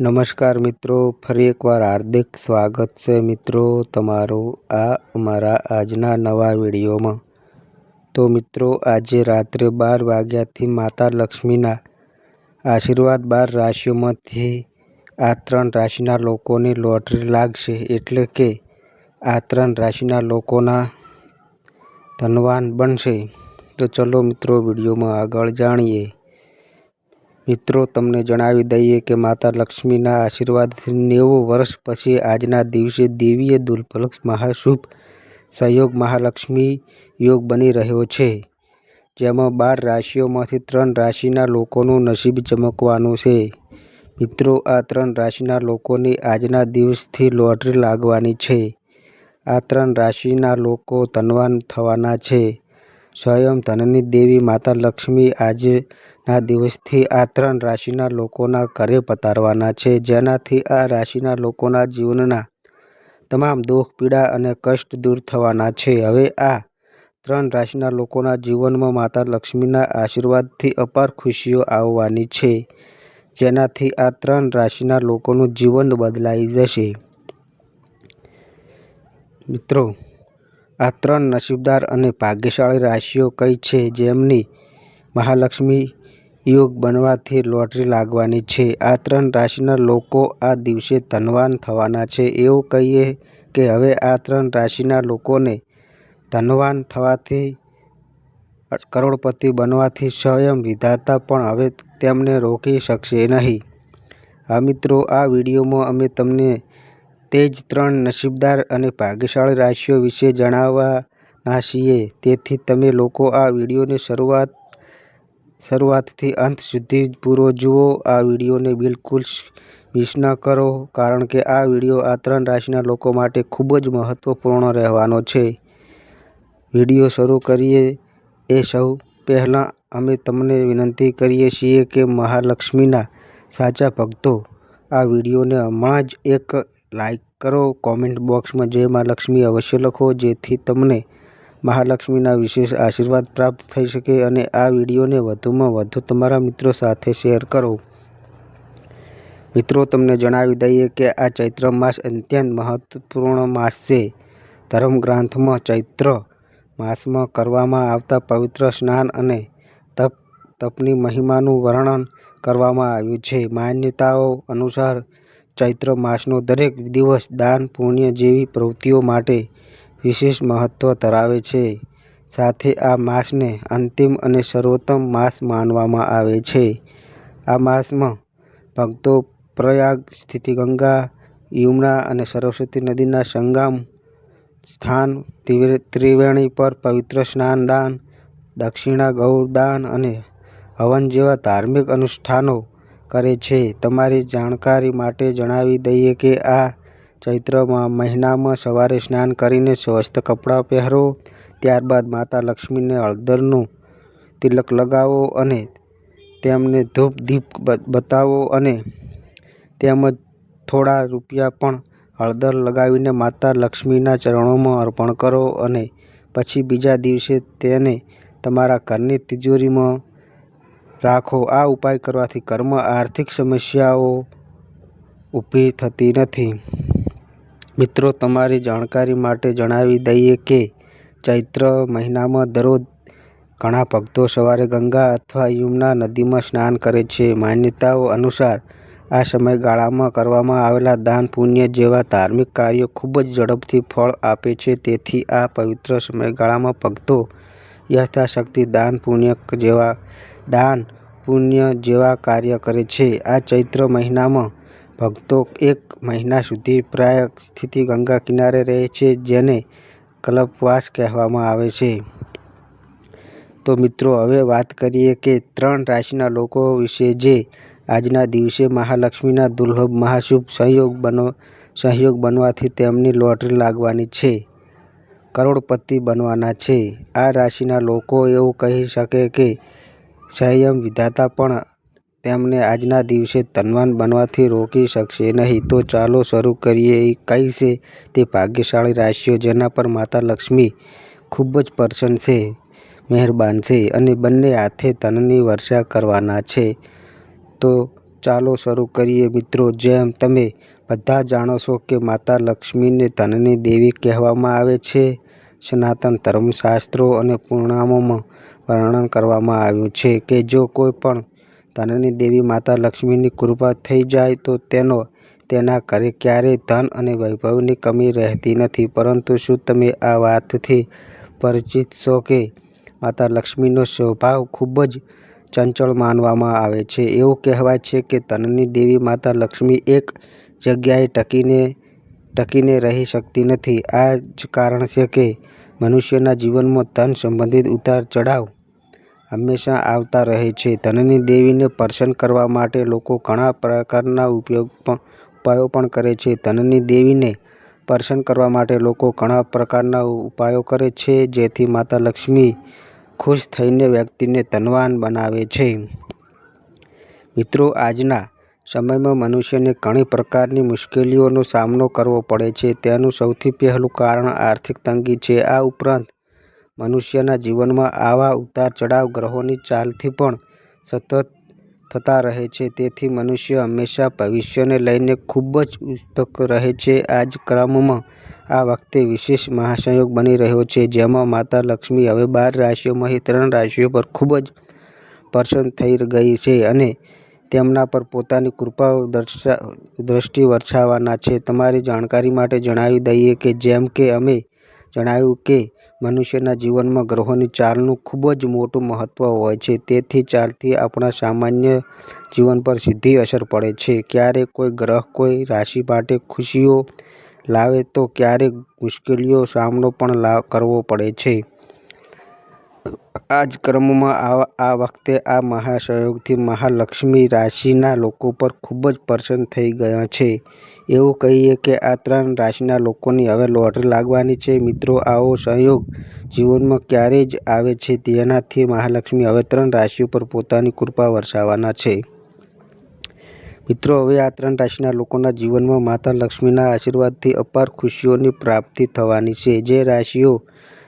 નમસ્કાર મિત્રો, ફરી એકવાર હાર્દિક સ્વાગત છે મિત્રો તમારું આ અમારા આજના નવા વિડીયોમાં. તો મિત્રો, આજે રાત્રે બાર વાગ્યાથી માતા લક્ષ્મીના આશીર્વાદ બાર રાશિઓમાંથી આ ત્રણ રાશિના લોકોની લોટરી લાગશે એટલે કે આ ત્રણ રાશિના લોકોના ધનવાન બનશે. તો ચલો મિત્રો વિડીયોમાં આગળ જાણીએ. મિત્રો, તમને જણાવી દઈએ કે માતા લક્ષ્મીના આશીર્વાદથી નેવું વર્ષ પછી આજના દિવસે દેવીએ દુર્લભ મહાશુભ સહયોગ મહાલક્ષ્મી યોગ બની રહ્યો છે. જેમાં બાર રાશિઓમાંથી ત્રણ રાશિના લોકોનું નસીબ ચમકવાનું છે. મિત્રો, આ ત્રણ રાશિના લોકોની આજના દિવસથી લોટરી લાગવાની છે. આ ત્રણ રાશિના લોકો ધનવાન થવાના છે. સ્વયં ધનની દેવી માતા લક્ષ્મી આજના દિવસથી આ ત્રણ રાશિના લોકોના ઘરે પધારવાના છે. જેનાથી આ રાશિના લોકોના જીવનના તમામ દુઃખ, પીડા અને કષ્ટ દૂર થવાના છે. હવે આ ત્રણ રાશિના લોકોના જીવનમાં માતા લક્ષ્મીના આશીર્વાદથી અપાર ખુશીઓ આવવાની છે. જેનાથી આ ત્રણ રાશિના લોકોનું જીવન બદલાઈ જશે. મિત્રો, આ ત્રણ નસીબદાર અને ભાગ્યશાળી રાશિઓ કઈ છે? જેમની મહાલક્ષ્મી યોગ બનવાથી લોટરી લાગવાની છે. આ ત્રણ રાશિના લોકો આ દિવસે ધનવાન થવાના છે. એવું કહીએ કે હવે આ ત્રણ રાશિના લોકોને ધનવાન થવાથી, કરોડપતિ બનવાથી સ્વયં વિધાતા પણ હવે તેમને રોકી શકશે નહીં. આ મિત્રો, આ વિડીયોમાં અમે તમને તે જ ત્રણ નસીબદાર અને ભાગ્યશાળી રાશિઓ વિશે જણાવવાના છીએ. તેથી તમે લોકો આ વિડીયોની શરૂઆત શરૂઆતથી અંત સુધી પૂરો જુઓ. આ વિડીયોને બિલકુલ મિસ ન કરો, કારણ કે આ વીડિયો આ ત્રણ રાશિના લોકો માટે ખૂબ જ મહત્વપૂર્ણ રહેવાનો છે. વીડિયો શરૂ કરીએ એ સૌ પહેલાં અમે તમને વિનંતી કરીએ છીએ કે મહાલક્ષ્મીના સાચા ભક્તો, આ વિડીયોને હમણાં જ એક લાઈક કરો. કોમેન્ટ બોક્સમાં જય મા લક્ષ્મી અવશ્ય લખો, જેથી તમને મહાલક્ષ્મીના વિશેષ આશીર્વાદ પ્રાપ્ત થઈ શકે અને આ વિડીયોને વધુમાં વધુ તમારા મિત્રો સાથે શેર કરો. મિત્રો, તમને જણાવી દઈએ કે આ ચૈત્ર માસ અત્યંત મહત્વપૂર્ણ માસ છે. ધર્મગ્રંથમાં ચૈત્ર માસમાં કરવામાં આવતા પવિત્ર સ્નાન અને તપ, તપની મહિમાનું વર્ણન કરવામાં આવ્યું છે. માન્યતાઓ અનુસાર ચૈત્ર માસનો દરેક દિવસ દાન, પુણ્ય જેવી પ્રવૃત્તિઓ માટે વિશેષ મહત્ત્વ ધરાવે છે. સાથે આ માસને અંતિમ અને સર્વોત્તમ માસ માનવામાં આવે છે. આ માસમાં ભક્તો પ્રયાગ સ્થિત ગંગા યમુના અને સરસ્વતી નદીના સંગમ, સ્થાન ત્રિવેણી પર પવિત્ર સ્નાન દાન દક્ષિણા ગૌ દાન અને હવન જેવા ધાર્મિક અનુષ્ઠાનો કરે છે. તમારી જાણકારી માટે જણાવી દઈએ કે આ ચૈત્ર મહિનામાં સવારે સ્નાન કરીને સ્વસ્થ કપડાં પહેરો, ત્યારબાદ માતા લક્ષ્મીને હળદરનું તિલક લગાવો અને તેમને ધૂપ દીપ બતાવો અને તેમજ થોડા રૂપિયા પણ હળદર લગાવીને માતા લક્ષ્મીના ચરણોમાં અર્પણ કરો અને પછી બીજા દિવસે તેને તમારા ઘરની તિજોરીમાં રાખો. આ ઉપાય કરવાથી ઘરમાં આર્થિક સમસ્યાઓ ઊભી થતી નથી. મિત્રો, તમારી જાણકારી માટે જણાવી દઈએ કે ચૈત્ર મહિનામાં દરરોજ ઘણા ભક્તો સવારે ગંગા અથવા યમુના નદીમાં સ્નાન કરે છે. માન્યતાઓ અનુસાર આ સમયગાળામાં કરવામાં આવેલા દાન પુણ્ય જેવા ધાર્મિક કાર્યો ખૂબ જ ઝડપથી ફળ આપે છે. તેથી આ પવિત્ર સમયગાળામાં ભક્તો યથાશક્તિ દાન પુણ્ય જેવા દાન પુણ્ય જેવા કાર્ય કરે છે. આ ચૈત્ર મહિનામાં ભક્તો એક મહિના સુધી પ્રાય સ્થિતિ ગંગા કિનારે રહે છે, જેને કલ્પવાસ કહેવામાં આવે છે. તો મિત્રો, હવે વાત કરીએ કે ત્રણ રાશિના લોકો વિશે, જે આજના દિવસે મહાલક્ષ્મીના દુર્લભ મહાશુભ સંયોગ બનો સહયોગ બનવાથી તેમની લોટરી લાગવાની છે, કરોડપતિ બનવાના છે. આ રાશિના લોકો એવું કહી શકે કે સંયમ વિધાતા પણ તેમને આજના દિવસે ધનવાન બનવાથી રોકી શકશે નહીં. તો ચાલો શરૂ કરીએ. કઈ છે તે ભાગ્યશાળી રાશિઓ જેના પર માતા લક્ષ્મી ખૂબ જ પ્રસન્ન છે, મહેરબાન છે અને બંને હાથે ધનની વર્ષા કરવાના છે. તો ચાલો શરૂ કરીએ. મિત્રો, જેમ તમે બધા જાણો છો કે માતા લક્ષ્મીને ધનની દેવી કહેવામાં આવે છે, સનાતન ધર્મશાસ્ત્રો અને પુરાણોમાં વર્ણન કરવામાં આવ્યું છે કે જો કોઈ પણ ધનની દેવી માતા લક્ષ્મીની કૃપા થઈ જાય તો તેનો, તેના ઘરે ક્યારેય ધન અને વૈભવની કમી રહેતી નથી. પરંતુ શું તમે આ વાતથી પરિચિત છો કે માતા લક્ષ્મીનો સ્વભાવ ખૂબ જ ચંચળ માનવામાં આવે છે? એવું કહેવાય છે કે ધનની દેવી માતા લક્ષ્મી એક જગ્યાએ ટકીને ટકીને રહી શકતી નથી. આ જ કારણ છે કે મનુષ્યના જીવનમાં ધન સંબંધિત ઉતાર ચઢાવ હંમેશા આવતા રહે છે. ધનની દેવીને પ્રસન્ન કરવા માટે લોકો ઘણા પ્રકારના ઉપયોગ પણ, ઉપાયો પણ કરે છે. ધનની દેવીને પ્રસન્ન કરવા માટે લોકો ઘણા પ્રકારના ઉપાયો કરે છે, જેથી માતા લક્ષ્મી ખુશ થઈને વ્યક્તિને ધનવાન બનાવે છે. મિત્રો, આજના સમયમાં મનુષ્યને ઘણી પ્રકારની મુશ્કેલીઓનો સામનો કરવો પડે છે. તેનું સૌથી પહેલું કારણ આર્થિક તંગી છે. આ ઉપરાંત મનુષ્યના જીવનમાં આવા ઉતાર ચઢાવ ગ્રહોની ચાલથી પણ સતત થતા રહે છે. તેથી મનુષ્ય હંમેશા ભવિષ્યને લઈને ખૂબ જ ઉત્સુક રહે છે. આ જ ક્રમમાં આ વખતે વિશેષ મહાસંયોગ બની રહ્યો છે, જેમાં માતા લક્ષ્મી હવે બાર રાશિઓમાંથી ત્રણ રાશિઓ પર ખૂબ જ પ્રસન્ન થઈ ગઈ છે અને તેમના પર પોતાની કૃપા દર્શા, દ્રષ્ટિ વરસાવવાના છે. તમારી જાણકારી માટે જણાવી દઈએ કે જેમ કે અમે જણાવ્યું કે મનુષ્યના જીવનમાં ગ્રહોની ચાલનું ખૂબ જ મોટું મહત્ત્વ હોય છે. તેથી ચાલથી આપણા સામાન્ય જીવન પર સીધી અસર પડે છે. ક્યારેક કોઈ ગ્રહ કોઈ રાશિ માટે ખુશીઓ લાવે તો ક્યારેક મુશ્કેલીઓ સામનો પણ કરવો પડે છે. આ જ ક્રમમાં આ વખતે આ મહાસહયોગથી મહાલક્ષ્મી રાશિના લોકો પર ખૂબ જ પ્રસન્ન થઈ ગયા છે. એવું કહીએ કે આ ત્રણ રાશિના લોકોની હવે લોટરી લાગવાની છે. મિત્રો, આવો સંયોગ જીવનમાં ક્યારે જ આવે છે. તેનાથી મહાલક્ષ્મી હવે ત્રણ રાશિઓ પર પોતાની કૃપા વરસાવવાના છે. મિત્રો, હવે આ ત્રણ રાશિના લોકોના જીવનમાં માતા લક્ષ્મીના આશીર્વાદથી અપાર ખુશીઓની પ્રાપ્તિ થવાની છે. જે રાશિઓ,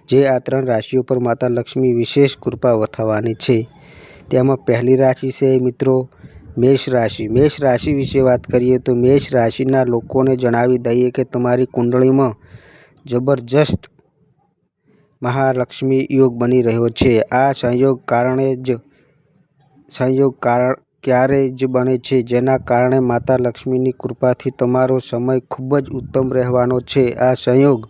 જે આ ત્રણ રાશિઓ પર માતા લક્ષ્મી વિશેષ કૃપા થવાની છે. તેમાં પહેલી રાશિ છે, મિત્રો મેષ રાશિ. મેષ રાશિ વિશે વાત કરીએ તો મેષ રાશિના લોકોને જણાવી દઈએ કે તમારી કુંડળીમાં જબરજસ્ત મહાલક્ષ્મી યોગ બની રહ્યો છે. આ સંયોગ કારણે જ, સંયોગ કારણ ક્યારે જ બને છે? જેના કારણે માતા લક્ષ્મીની કૃપાથી તમારો સમય ખૂબ જ ઉત્તમ રહેવાનો છે. આ સંયોગ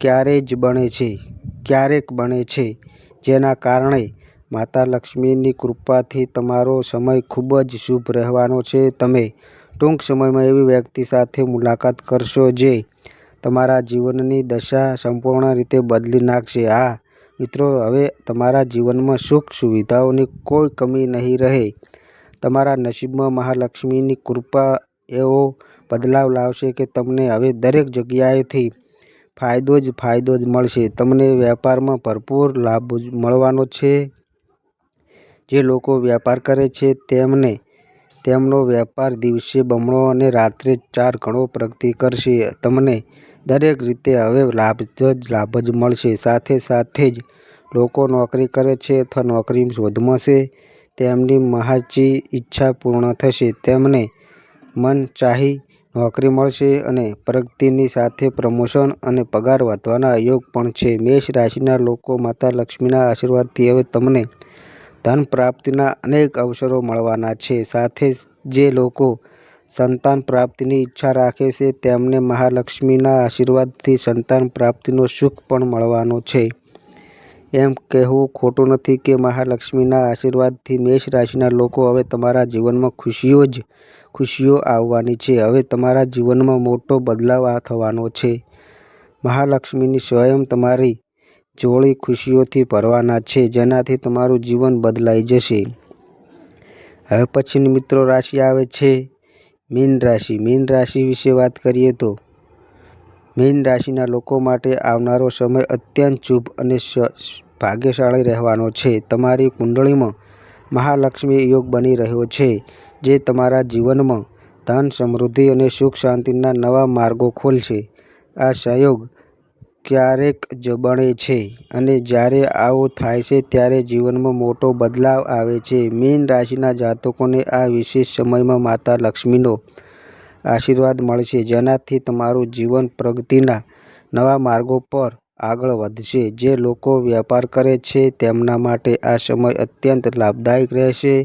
ક્યારે જ બને છે? ક્યારેક બને છે? જેના કારણે માતા લક્ષ્મીની કૃપાથી તમારો સમય ખૂબ જ શુભ રહેવાનો છે. તમે ટૂંક સમયમાં એવી વ્યક્તિ સાથે મુલાકાત કરશો જે તમારા જીવનની દશા સંપૂર્ણ રીતે બદલી નાખશે. આ મિત્રો, હવે તમારા જીવનમાં સુખ સુવિધાઓની કોઈ કમી નહીં રહે. તમારા નસીબમાં મહાલક્ષ્મીની કૃપા એવો બદલાવ લાવશે કે તમને હવે દરેક જગ્યાએથી ફાયદો જ ફાયદો જ મળશે. તમને વેપારમાં ભરપૂર લાભ મળવાનો છે. જે લોકો વ્યાપાર કરે છે, તેમને તેમનો વેપાર દિવસે બમણો અને રાત્રે ચાર ગણો પ્રગતિ કરશે. તમને દરેક રીતે હવે લાભ જ લાભ જ મળશે. સાથે સાથે જ લોકો નોકરી કરે છે અથવા નોકરી શોધમાં છે. તેમની મહાચી ઈચ્છા પૂર્ણ થશે. તેમને મનચાહી નોકરી મળશે અને પ્રગતિની સાથે પ્રમોશન અને પગાર વધવાના યોગ પણ છે. મેષ રાશિના લોકો માતા લક્ષ્મીના આશીર્વાદથી હવે તમને ધન પ્રાપ્તિના અનેક અવસરો મળવાના છે. સાથે જે લોકો સંતાન પ્રાપ્તિની ઈચ્છા રાખે છે, તેમને મહાલક્ષ્મીના આશીર્વાદથી સંતાન પ્રાપ્તિનો સુખ પણ મળવાનો છે. એમ કહેવું ખોટું નથી કે મહાલક્ષ્મીના આશીર્વાદથી મેષ રાશિના લોકો હવે તમારા જીવનમાં ખુશીઓ જ ખુશીઓ આવવાની છે. હવે તમારા જીવનમાં મોટો બદલાવ થવાનો છે. મહાલક્ષ્મીની સ્વયં તમારી જોડી ખુશીઓથી ભરવાના છે, જેનાથી તમારું જીવન બદલાઈ જશે. હવે પછીની મિત્રો રાશિ આવે છે, મીન રાશિ. મીન રાશિ વિશે વાત કરીએ તો, મીન રાશિના લોકો માટે આવનારો સમય અત્યંત શુભ અને ભાગ્યશાળી રહેવાનો છે. તમારી કુંડળીમાં મહાલક્ષ્મી યોગ બની રહ્યો છે, જે તમારા જીવનમાં ધન સમૃદ્ધિ અને સુખ શાંતિના નવા માર્ગો ખોલશે. આ સંયોગ ક્યારેક જ બને છે અને જ્યારે આવું થાય છે ત્યારે જીવનમાં મોટો બદલાવ આવે છે. મીન રાશિના જાતકોને આ વિશેષ સમયમાં માતા લક્ષ્મીનો આશીર્વાદ મળશે જેનાથી તમારું જીવન પ્રગતિના નવા માર્ગો પર આગળ વધશે. જે લોકો વેપાર કરે છે તેમના માટે આ સમય અત્યંત લાભદાયક રહેશે.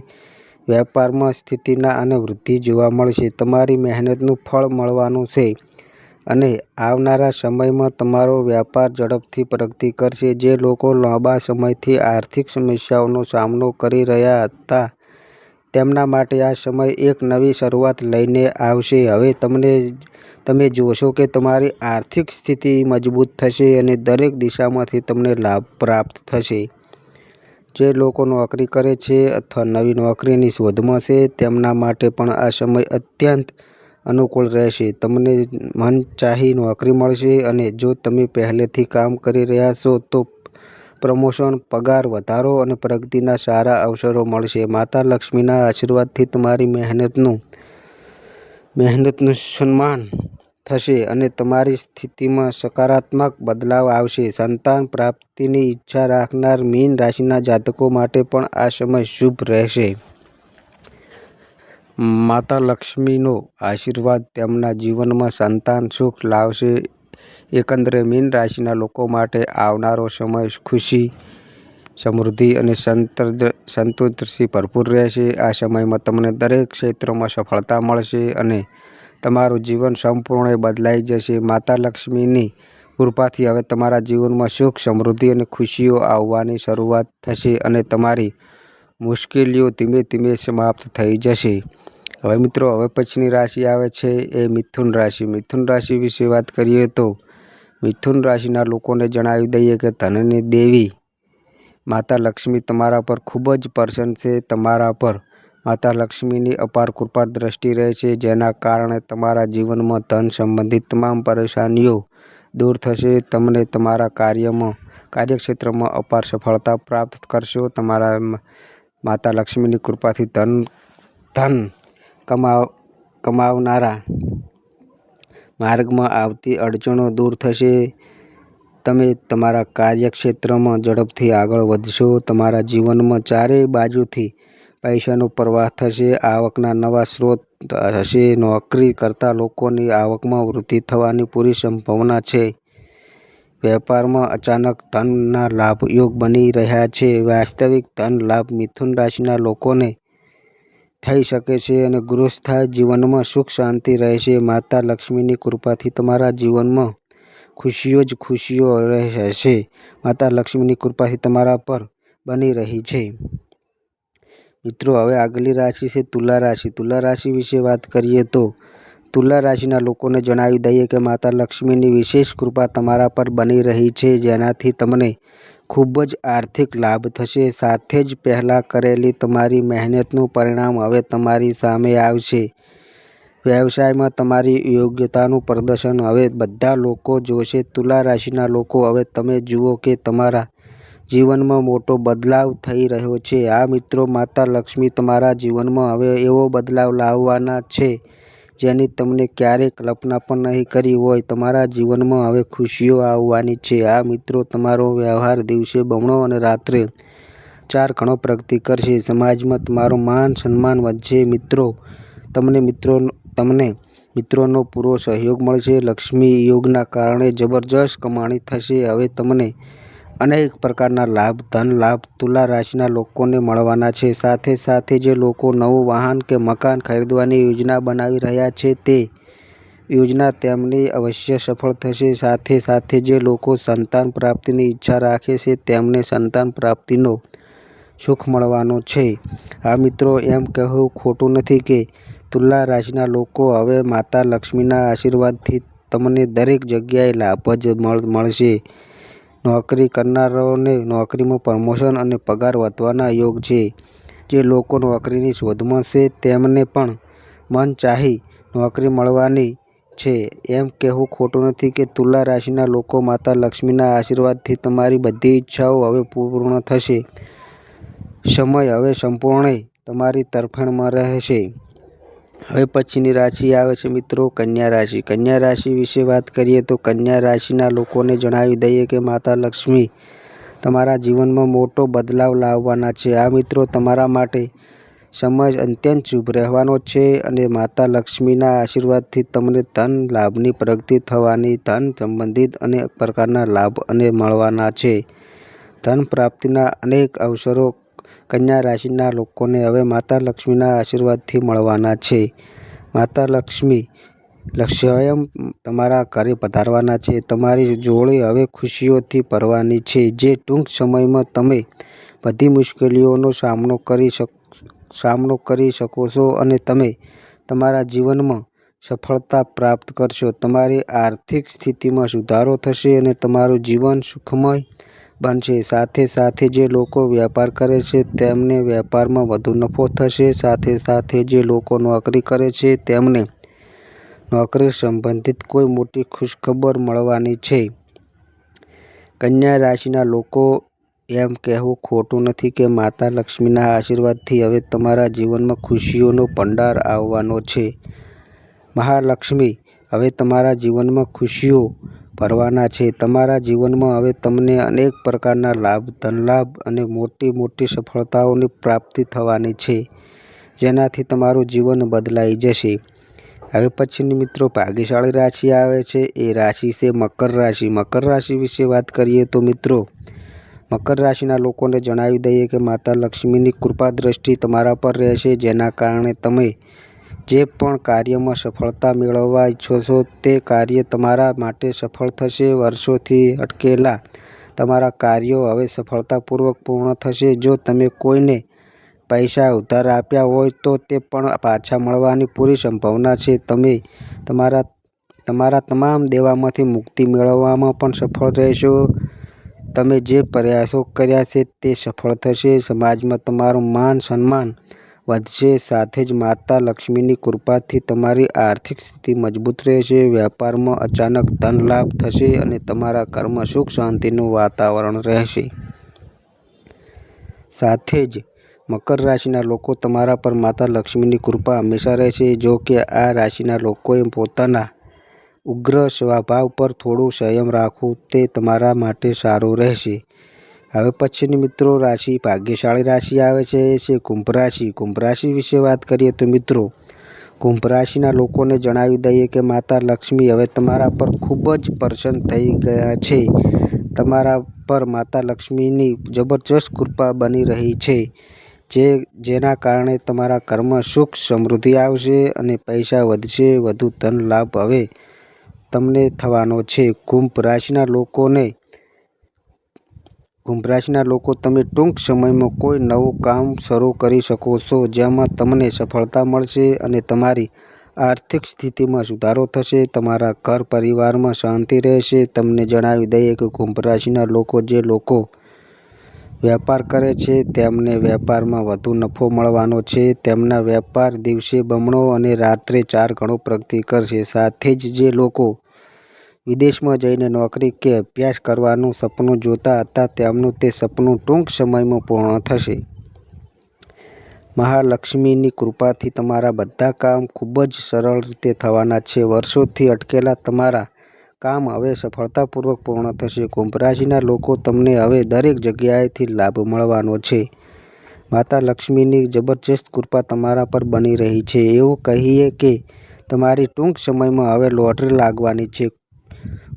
વેપારમાં સ્થિતિના અને વૃદ્ધિ જોવા મળશે. તમારી મહેનતનું ફળ મળવાનું છે અને આવનારા સમયમાં તમારો વ્યાપાર ઝડપથી પ્રગતિ કરશે. જે લોકો લાંબા સમયથી આર્થિક સમસ્યાઓનો સામનો કરી રહ્યા હતા, તેમના માટે આ સમય એક નવી શરૂઆત લઈને આવશે. હવે તમને, તમે જોશો કે તમારી આર્થિક સ્થિતિ મજબૂત થશે અને દરેક દિશામાંથી તમને લાભ પ્રાપ્ત થશે. જે લોકો નોકરી કરે છે અથવા નવી નોકરીની શોધમાં છે, તેમના માટે પણ આ સમય અત્યંત અનુકૂળ રહેશે. તમને મનચાહી નોકરી મળશે અને જો તમે પહેલેથી કામ કરી રહ્યા છો તો પ્રમોશન, પગાર વધારો અને પ્રગતિના સારા અવસરો મળશે. માતા લક્ષ્મીના આશીર્વાદથી તમારી મહેનતનું સન્માન થશે અને તમારી સ્થિતિમાં સકારાત્મક બદલાવ આવશે. સંતાન પ્રાપ્તિની ઈચ્છા રાખનાર મીન રાશિના જાતકો માટે પણ આ સમય શુભ રહેશે. માતા લક્ષ્મીનો આશીર્વાદ તેમના જીવનમાં સંતાન સુખ લાવશે. એકંદરે મીન રાશિના લોકો માટે આવનારો સમય ખુશી, સમૃદ્ધિ અને સંતોષથી ભરપૂર રહેશે. આ સમયમાં તમને દરેક ક્ષેત્રમાં સફળતા મળશે અને તમારું જીવન સંપૂર્ણ બદલાઈ જશે. માતા લક્ષ્મીની કૃપાથી હવે તમારા જીવનમાં સુખ, સમૃદ્ધિ અને ખુશીઓ આવવાની શરૂઆત થશે અને તમારી મુશ્કેલીઓ ધીમે ધીમે સમાપ્ત થઈ જશે. હવે મિત્રો, હવે પછીની રાશિ આવે છે એ મિથુન રાશિ. મિથુન રાશિ વિશે વાત કરીએ તો મિથુન રાશિના લોકોને જણાવી દઈએ કે ધનની દેવી માતા લક્ષ્મી તમારા પર ખૂબ જ પ્રસન્ન છે. તમારા પર માતા લક્ષ્મીની અપાર કૃપા દ્રષ્ટિ રહે છે, જેના કારણે તમારા જીવનમાં ધન સંબંધિત તમામ પરેશાનીઓ દૂર થશે. તમને તમારા કાર્યમાં, કાર્યક્ષેત્રમાં અપાર સફળતા પ્રાપ્ત કરશો. તમારા માતા લક્ષ્મીની કૃપાથી ધન ધન કમાવવાના માર્ગમાં આવતી અડચણો દૂર થશે. તમે તમારા કાર્યક્ષેત્રમાં ઝડપથી આગળ વધશો. તમારા જીવનમાં ચારેય બાજુથી પૈસાનો પ્રવાહ થશે. આવકના નવા સ્ત્રોત હશે. નોકરી કરતા લોકોની આવકમાં વૃદ્ધિ થવાની પૂરી સંભાવના છે. વેપારમાં અચાનક ધનના લાભ યોગ બની રહ્યા છે. વાસ્તવિક ધન લાભ મિથુન રાશિના લોકોને થઈ શકે છે અને ગૃહસ્થ જીવનમાં સુખ, શાંતિ રહેશે. માતા લક્ષ્મીની કૃપાથી તમારા જીવનમાં ખુશીઓ જ ખુશીઓ રહેશે માતા લક્ષ્મીની કૃપાથી તમારા પર બની રહી છે. મિત્રો, હવે આગલી રાશિ છે તુલા રાશિ. તુલા રાશિ વિશે વાત કરીએ તો તુલા રાશિના લોકોને જણાવી દઈએ કે માતા લક્ષ્મીની વિશેષ કૃપા તમારા પર બની રહી છે જેનાથી તમને ખૂબ જ આર્થિક લાભ થશે. સાથે જ પહેલાં કરેલી તમારી મહેનતનું પરિણામ હવે તમારી સામે આવશે. વ્યવસાયમાં તમારી યોગ્યતાનું પ્રદર્શન હવે બધા લોકો જોશે. તુલા રાશિના લોકો, હવે તમે જુઓ કે તમારા જીવનમાં મોટો બદલાવ થઈ રહ્યો છે. આ મિત્રો માતા લક્ષ્મી તમારા જીવનમાં હવે એવો બદલાવ લાવવાના છે જેની તમને ક્યારેય કલ્પના પણ નહીં કરી હોય. તમારા જીવનમાં હવે ખુશીઓ આવવાની છે. આ મિત્રો તમારો વ્યવહાર દિવસે બમણો અને રાત્રે ચાર ઘણો પ્રગતિ કરશે. સમાજમાં તમારું માન સન્માન વધશે. મિત્રો, તમને મિત્રો, તમને મિત્રોનો પૂરો સહયોગ મળશે. લક્ષ્મી યોગના કારણે જબરજસ્ત કમાણી થશે. હવે તમને અનેક પ્રકારના લાભ, ધન લાભ તુલા રાશિના લોકોને મળવાના છે. સાથે સાથે જે લોકો નવું વાહન કે મકાન ખરીદવાની યોજના બનાવી રહ્યા છે તે યોજના તેમની અવશ્ય સફળ થશે. સાથે સાથે જે લોકો સંતાન પ્રાપ્તિની ઈચ્છા રાખે છે તેમને સંતાન પ્રાપ્તિનો સુખ મળવાનો છે. આ મિત્રો એમ કહેવું ખોટું નથી કે તુલા રાશિના લોકો હવે માતા લક્ષ્મીના આશીર્વાદથી તમને દરેક જગ્યાએ લાભ જ મળશે. નોકરી કરનારાઓને નોકરીમાં પ્રમોશન અને પગાર વધવાના યોગ છે. જે લોકો નોકરીની શોધમાં છે, તેમને પણ મનચાહી નોકરી મળવાની છે. એમ કહેવું ખોટું નથી કે તુલા રાશિના લોકો માતા લક્ષ્મીના આશીર્વાદથી તમારી બધી ઈચ્છાઓ હવે પૂર્ણ થશે. સમય હવે સંપૂર્ણે તમારી તરફેણમાં રહેશે. હવે પછીની રાશિ આવે છે મિત્રો કન્યા રાશિ. કન્યા રાશિ વિશે વાત કરીએ તો કન્યા રાશિના લોકોને જણાવી દઈએ કે માતા લક્ષ્મી, તમારા જીવનમાં મોટો બદલાવ લાવવાના છે. આ મિત્રો તમારા માટે સમય અત્યંત શુભ રહેવાનો છે અને માતા લક્ષ્મીના આશીર્વાદથી તમને ધન લાભની પ્રગતિ થવાની, ધન સંબંધિત અનેક પ્રકારના લાભ અને મળવાના છે. ધન પ્રાપ્તિના અનેક અવસરો કન્યા રાશિના લોકોને હવે માતા લક્ષ્મીના આશીર્વાદથી મળવાના છે. માતા લક્ષ્મી સ્વયં તમારા ઘરે પધારવાના છે. તમારી જોડે હવે ખુશીઓથી ભરવાની છે. જે ટૂંક સમયમાં તમે બધી મુશ્કેલીઓનો સામનો કરી શક, સામનો કરી શકો છો અને તમે તમારા જીવનમાં સફળતા પ્રાપ્ત કરશો. તમારી આર્થિક સ્થિતિમાં સુધારો થશે અને તમારું જીવન સુખમય બનશે સાથે સાથે જે લોકો વેપાર કરે છે, તેમને વેપારમાં વધુ નફો થશે. સાથે સાથે જે લોકો નોકરી કરે છે, તેમને નોકરી સંબંધિત કોઈ મોટી ખુશખબર મળવાની છે. કન્યા રાશિના લોકો એમ કહેવું ખોટું નથી કે માતા લક્ષ્મીના આશીર્વાદથી હવે તમારા જીવનમાં ખુશીઓનો ભંડાર આવવાનો છે. મહાલક્ષ્મી, હવે તમારા જીવનમાં ખુશીઓ ભરવાના છે. તમારા જીવનમાં હવે તમને અનેક પ્રકારના લાભ, ધનલાભ અને મોટી મોટી સફળતાઓની પ્રાપ્તિ થવાની છે, જેનાથી તમારું જીવન બદલાઈ જશે. હવે પછીની મિત્રો ભાગ્યશાળી રાશિ આવે છે. એ રાશિ છે મકર રાશિ. મકર રાશિ વિશે વાત કરીએ તો મિત્રો, મકર રાશિના લોકોને જણાવી દઈએ કે માતા લક્ષ્મીની કૃપા દ્રષ્ટિ તમારા પર રહેશે, જેના કારણે તમે જે પણ કાર્યમાં સફળતા મેળવવા ઈચ્છો છો, તે કાર્ય તમારા માટે સફળ થશે. વર્ષોથી અટકેલા તમારા કાર્યો હવે સફળતાપૂર્વક પૂર્ણ થશે. જો તમે કોઈને પૈસા ઉધાર આપ્યા હોય, તો તે પણ પાછા મળવાની પૂરી સંભાવના છે. તમે તમારા તમારા તમામ દેવામાંથી મુક્તિ મેળવવામાં પણ સફળ રહેશો. તમે જે પ્રયાસો કર્યા છે, તે સફળ થશે. સમાજમાં તમારું માન, સન્માન વધશે. સાથે જ માતા લક્ષ્મીની કૃપાથી તમારી આર્થિક સ્થિતિ મજબૂત રહેશે. વેપારમાં અચાનક ધન લાભ થશે અને તમારા ઘરમાં સુખ શાંતિનું વાતાવરણ રહેશે. સાથે જ મકર રાશિના લોકો તમારા પર માતા લક્ષ્મીની કૃપા હંમેશા રહેશે. જો કે આ રાશિના લોકોએ પોતાના ઉગ્ર સ્વભાવ પર થોડું સંયમ રાખવું તે તમારા માટે સારું રહેશે. હવે પછીની મિત્રો રાશિ ભાગ્યશાળી રાશિ આવે છે એ છે કુંભ રાશિ. કુંભ રાશિ વિશે વાત કરીએ તો મિત્રો, કુંભ રાશિના લોકોને જણાવી દઈએ કે માતા લક્ષ્મી હવે તમારા પર ખૂબ જ પ્રસન્ન થઈ ગયા છે. તમારા પર માતા લક્ષ્મીની જબરજસ્ત કૃપા બની રહી છે, જે જેના કારણે તમારા કર્મ સુખ સમૃદ્ધિ આવશે અને પૈસા વધશે, વધુ ધન લાભ હવે તમને થવાનો છે. કુંભ રાશિના લોકોને કુંભ રાશિના લોકો તમે ટૂંક સમયમાં કોઈ નવું કામ શરૂ કરી શકો છો, જેમાં તમને સફળતા મળશે અને તમારી આર્થિક સ્થિતિમાં સુધારો થશે, તમારા ઘર પરિવારમાં શાંતિ રહેશે. તમને જણાવી દઈએ કે કુંભ લોકો જે લોકો વેપાર કરે છે, તેમને વેપારમાં વધુ નફો મળવાનો છે. તેમના વેપાર દિવસે બમણો અને રાત્રે ચાર ગણો પ્રગતિ કરશે. સાથે જ જે લોકો વિદેશમાં જઈને નોકરી કે અભ્યાસ કરવાનું સપનું જોતા હતા, તેમનું તે સપનું ટૂંક સમયમાં પૂર્ણ થશે. મહાલક્ષ્મીની કૃપાથી તમારા બધા કામ ખૂબ જ સરળ રીતે થવાના છે. વર્ષોથી અટકેલા તમારા કામ હવે સફળતાપૂર્વક પૂર્ણ થશે. કુંભ લોકો તમને હવે દરેક જગ્યાએથી લાભ મળવાનો છે. માતા લક્ષ્મીની જબરજસ્ત કૃપા તમારા પર બની રહી છે. એવું કહીએ કે તમારી ટૂંક સમયમાં હવે લોટરી લાગવાની છે.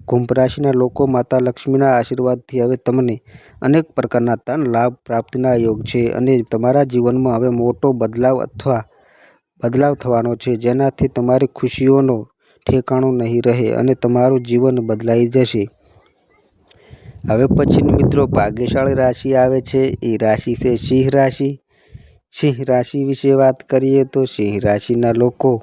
કુંભ રાશિના લોકો માતા લક્ષ્મીના આશીર્વાદથી હવે તમને અનેક પ્રકારના ધન લાભ પ્રાપ્તિના યોગ છે અને તમારા જીવનમાં હવે મોટો બદલાવ અથવા બદલાવ થવાનો છે. જેનાથી તમારી ખુશીઓનો ઠેકાણું નહીં રહે અને તમારું જીવન બદલાઈ જશે. હવે પછીની મિત્રો ભાગ્યશાળી રાશિ આવે છે. એ રાશિ છે સિંહ રાશિ. સિંહ રાશિ વિશે વાત કરીએ તો સિંહ રાશિના લોકો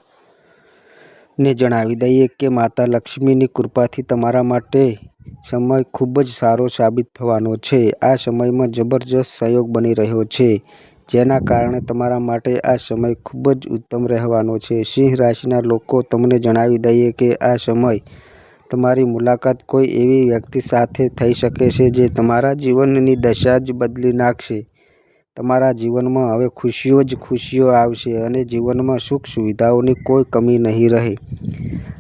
ને જણાવી દઈએ કે માતા લક્ષ્મીની કૃપાથી તમારા માટે સમય ખૂબ જ સારો સાબિત થવાનો છે. આ સમયમાં જબરજસ્ત સહયોગ બની રહ્યો છે, જેના કારણે તમારા માટે આ સમય ખૂબ જ ઉત્તમ રહેવાનો છે. સિંહ રાશિના લોકો તમને જણાવી દઈએ કે આ સમય તમારી મુલાકાત કોઈ એવી વ્યક્તિ સાથે થઈ શકે છે જે તમારા જીવનની દશા જ બદલી નાખશે. તમારા જીવનમાં હવે ખુશીઓ જ ખુશીઓ આવશે અને જીવનમાં સુખ સુવિધાઓની કોઈ કમી નહીં રહે.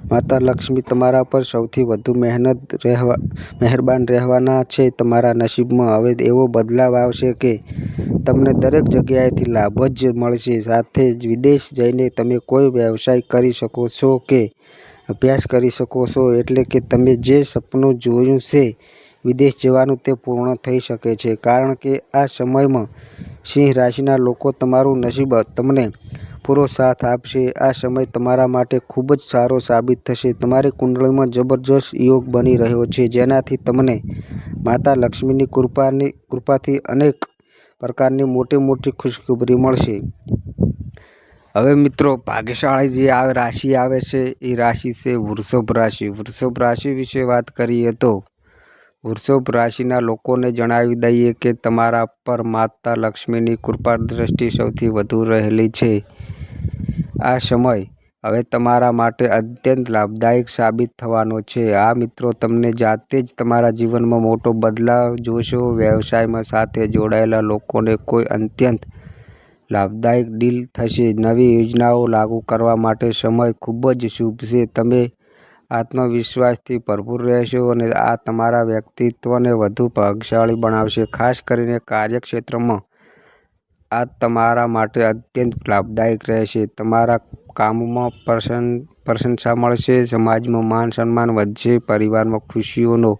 માતા લક્ષ્મી તમારા પર સૌથી વધુ મહેનત રહેવા, મહેરબાન રહેવાના છે. તમારા નસીબમાં હવે એવો બદલાવ આવશે કે તમને દરેક જગ્યાએથી લાભ જ મળશે. સાથે જ વિદેશ જઈને તમે કોઈ વ્યવસાય કરી શકો છો કે અભ્યાસ કરી શકો છો, એટલે કે તમે જે સપનું જોયું છે વિદેશ જવાનું તે પૂર્ણ થઈ શકે છે. કારણ કે આ સમયમાં સિંહ રાશિના લોકો તમારું નસીબ તમને પૂરો સાથ આપશે. આ સમય તમારા માટે ખૂબ જ સારો સાબિત થશે. તમારી કુંડળીમાં જબરજસ્ત યોગ બની રહ્યો છે, જેનાથી તમને માતા લક્ષ્મીની કૃપાની, કૃપાથી અનેક પ્રકારની મોટી મોટી ખુશખબરી મળશે. હવે મિત્રો, ભાગ્યશાળી જે આ રાશિ આવે છે, એ રાશિ છે વૃષભ રાશિ. વૃષભ રાશિ વિશે વાત કરીએ તો વૃષભ રાશિના લોકોને જણાવી દઈએ કે તમારા પર માતા લક્ષ્મીની કૃપા દ્રષ્ટિ સૌથી વધુ રહેલી છે. આ સમય હવે તમારા માટે અત્યંત લાભદાયક સાબિત થવાનો છે. આ મિત્રો તમને જાતે જ તમારા જીવનમાં મોટો બદલાવ જોશો. વ્યવસાયમાં સાથે જોડાયેલા લોકોને કોઈ અત્યંત લાભદાયક ડીલ થશે. નવી યોજનાઓ લાગુ કરવા માટે સમય ખૂબ જ શુભ છે. તમે આત્મવિશ્વાસથી ભરપૂર રહેશો અને આ તમારા વ્યક્તિત્વને વધુ ભાગશાળી બનાવશે, ખાસ કરીને કાર્યક્ષેત્રમાં. આ તમારા માટે અત્યંત લાભદાયક રહેશે. તમારા કામમાં પ્રસન્ન પ્રશંસા મળશે, સમાજમાં માન સન્માન વધશે, પરિવારમાં ખુશીઓનો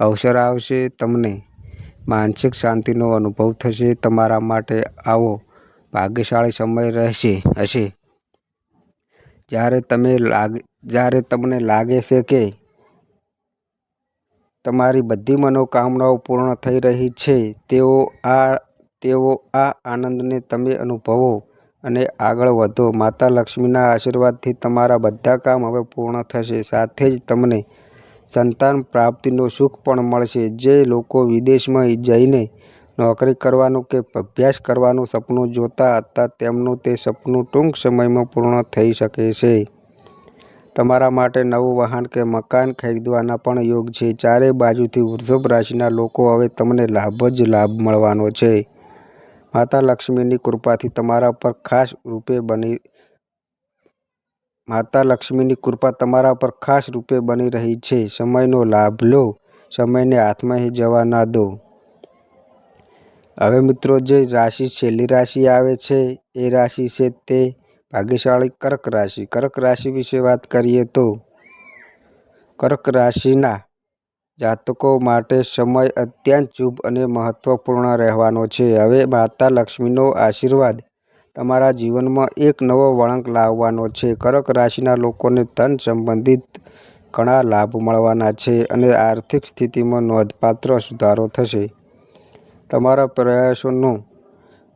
અવસર આવશે, તમને માનસિક શાંતિનો અનુભવ થશે, તમારા માટે આવો ભાગ્યશાળી સમય રહેશે, હશે. જ્યારે તમે લાગે જ્યારે તમને લાગે છે કે તમારી બધી મનોકામનાઓ પૂર્ણ થઈ રહી છે, તેઓ આ તેઓ આ આનંદને તમે અનુભવો અને આગળ વધો. માતા લક્ષ્મીના આશીર્વાદથી તમારા બધા કામ હવે પૂર્ણ થશે. સાથે જ તમને સંતાન પ્રાપ્તિનો સુખ પણ મળશે. જે લોકો વિદેશમાં જઈને નોકરી કરવાનું કે અભ્યાસ કરવાનું સપનું જોતા હતા, તેમનું તે સપનું ટૂંક સમયમાં પૂર્ણ થઈ શકે છે. તમારા માટે નવું વાહન કે મકાન ખરીદવાના પણ યોગ છે. ચારે બાજુથી વૃષભ રાશિના લોકો હવે તમને લાભ જ લાભ મળવાનો છે. માતા લક્ષ્મીની કૃપાથી તમારા પર ખાસ રૂપે બની માતા લક્ષ્મીની કૃપા તમારા પર ખાસ રૂપે બની રહી છે. સમયનો લાભ લો. સમયને હાથમાં જવા ના દો. હવે મિત્રો જે રાશિ છેલ્લી રાશિ આવે છે, એ રાશિ છે તે ભાગ્યશાળી કર્ક રાશિ. કર્ક રાશિ વિશે વાત કરીએ તો કર્ક રાશિના જાતકો માટે સમય અત્યંત શુભ અને મહત્વપૂર્ણ રહેવાનો છે. હવે માતા લક્ષ્મીનો આશીર્વાદ તમારા જીવનમાં એક નવો વળાંક લાવવાનો છે. કર્ક રાશિના લોકોને ધન સંબંધિત ઘણા લાભ મળવાના છે અને આર્થિક સ્થિતિમાં નોંધપાત્ર સુધારો થશે. તમારા પ્રયાસોનું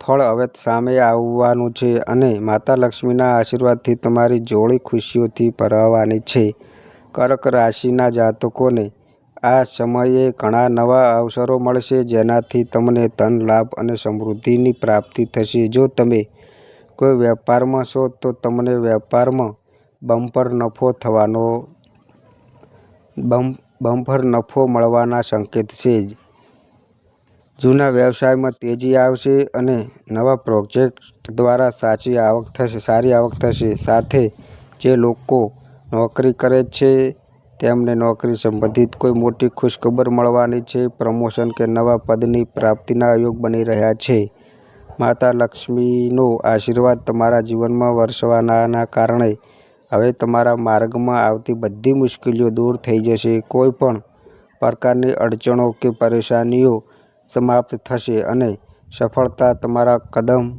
ફળ હવે સામે આવવાનું છે અને માતા લક્ષ્મીના આશીર્વાદથી તમારી જોડી ખુશીઓથી ભરાવાની છે. કર્ક રાશિના જાતકોને આ સમયે ઘણા નવા અવસરો મળશે જેનાથી તમને ધન, લાભ અને સમૃદ્ધિની પ્રાપ્તિ થશે. જો તમે કોઈ વેપારમાં છો તો તમને વેપારમાં બમ્પર નફો થવાનો બમ્પર નફો મળવાના સંકેત છે. જૂના વ્યવસાયમાં તેજી આવશે અને નવા પ્રોજેક્ટ દ્વારા સાચી આવક થશે, સારી આવક થશે. સાથે જે લોકો નોકરી કરે છે, તેમને નોકરી સંબંધિત કોઈ મોટી ખુશખબર મળવાની છે, પ્રમોશન કે નવા પદની પ્રાપ્તિના યોગ બની રહ્યા છે. માતા લક્ષ્મીનો આશીર્વાદ તમારા જીવનમાં વરસવાના કારણે હવે તમારા માર્ગમાં આવતી બધી મુશ્કેલીઓ દૂર થઈ જશે. કોઈ પણ પ્રકારની અડચણો કે પરેશાનીઓ સમાપ્ત થશે અને સફળતા તમારા કદમ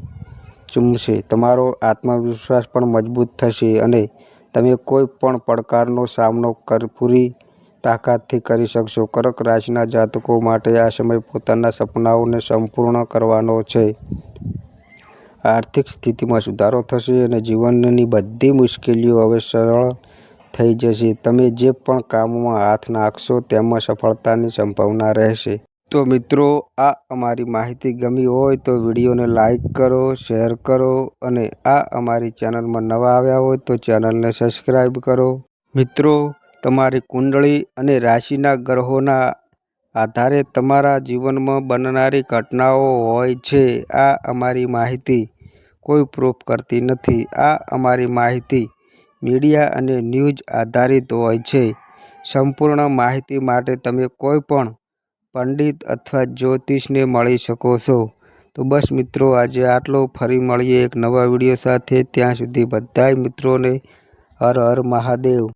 ચૂમશે. તમારો આત્મવિશ્વાસ પણ મજબૂત થશે અને તમે કોઈ પણ પડકારનો સામનો કર, પૂરી તાકાતથી કરી શકશો. કર્ક રાશિના જાતકો માટે આ સમય પોતાના સપનાઓને સંપૂર્ણ કરવાનો છે. આર્થિક સ્થિતિમાં સુધારો થશે અને જીવનની બધી મુશ્કેલીઓ હવે સરળ થઈ જશે. તમે જે પણ કામમાં હાથ નાખશો, તેમાં સફળતાની સંભાવના રહેશે. તો મિત્રો, આ અમારી માહિતી ગમી હોય તો વિડીયોને લાઈક કરો, શેર કરો અને આ અમારી ચેનલમાં નવા આવ્યા હોય તો ચેનલને સબસ્ક્રાઈબ કરો મિત્રો, તમારી કુંડળી અને રાશિના ગ્રહોના આધારે તમારા જીવનમાં બનનારી ઘટનાઓ હોય છે. આ અમારી માહિતી કોઈ પ્રૂફ કરતી નથી. આ અમારી માહિતી મીડિયા અને ન્યૂઝ આધારિત હોય છે. સંપૂર્ણ માહિતી માટે તમે કોઈ પણ પંડિત અથવા જ્યોતિષને મળી શકો છો. તો બસ મિત્રો, આજે આટલો ફરી મળીએ એક નવા વીડિયો સાથે. ત્યાં સુધી બધાય મિત્રોને હર હર મહાદેવ.